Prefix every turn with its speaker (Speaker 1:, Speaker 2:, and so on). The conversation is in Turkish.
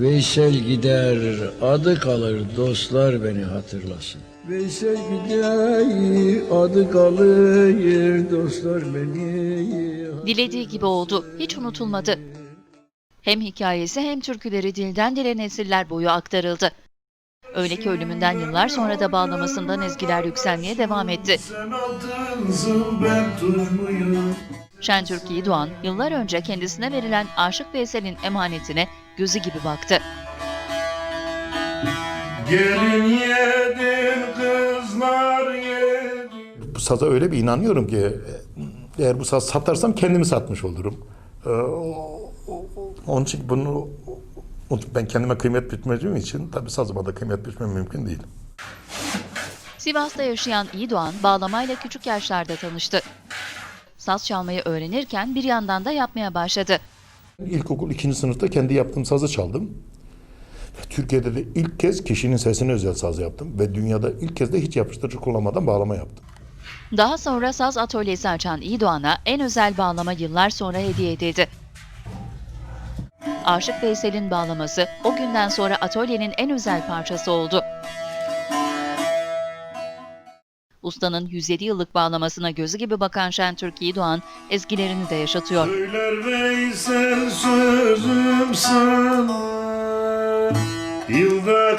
Speaker 1: Veysel gider, adı kalır, dostlar beni hatırlasın. Veysel gider, adı kalır, dostlar beni
Speaker 2: Dilediği gibi oldu, hiç unutulmadı. Hem hikayesi hem türküleri dilden dile nesiller boyu aktarıldı. Öyle ki ölümünden yıllar sonra da bağlamasından ezgiler yükselmeye devam etti. Şentürk Yiğidoğan yıllar önce kendisine verilen Aşık Veysel'in emanetine gözü gibi baktı.
Speaker 3: Gelin yedin kızlar yedin.
Speaker 4: Bu saza öyle bir inanıyorum ki eğer bu saz satarsam kendimi satmış olurum. Ee, Onun için bunu ben kendime kıymet biçmediğim için tabii sazıma da kıymet biçmem mümkün değil.
Speaker 2: Sivas'ta yaşayan Yiğidoğan bağlamayla küçük yaşlarda tanıştı. Saz çalmayı öğrenirken bir yandan da yapmaya başladı.
Speaker 4: İlkokul ikinci sınıfta kendi yaptığım sazı çaldım. Türkiye'de de ilk kez kişinin sesine özel saz yaptım ve dünyada ilk kez de hiç yapıştırıcı kullanmadan bağlama yaptım.
Speaker 2: Daha sonra saz atölyesi açan İdoğan'a en özel bağlama yıllar sonra hediye edildi. Aşık Veysel'in bağlaması o günden sonra atölyenin en özel parçası oldu. Ustanın 107 yıllık bağlamasına gözü gibi bakan Şentürk Yiğidoğan ezgilerini de yaşatıyor.
Speaker 3: Söyler sözüm sana Yılda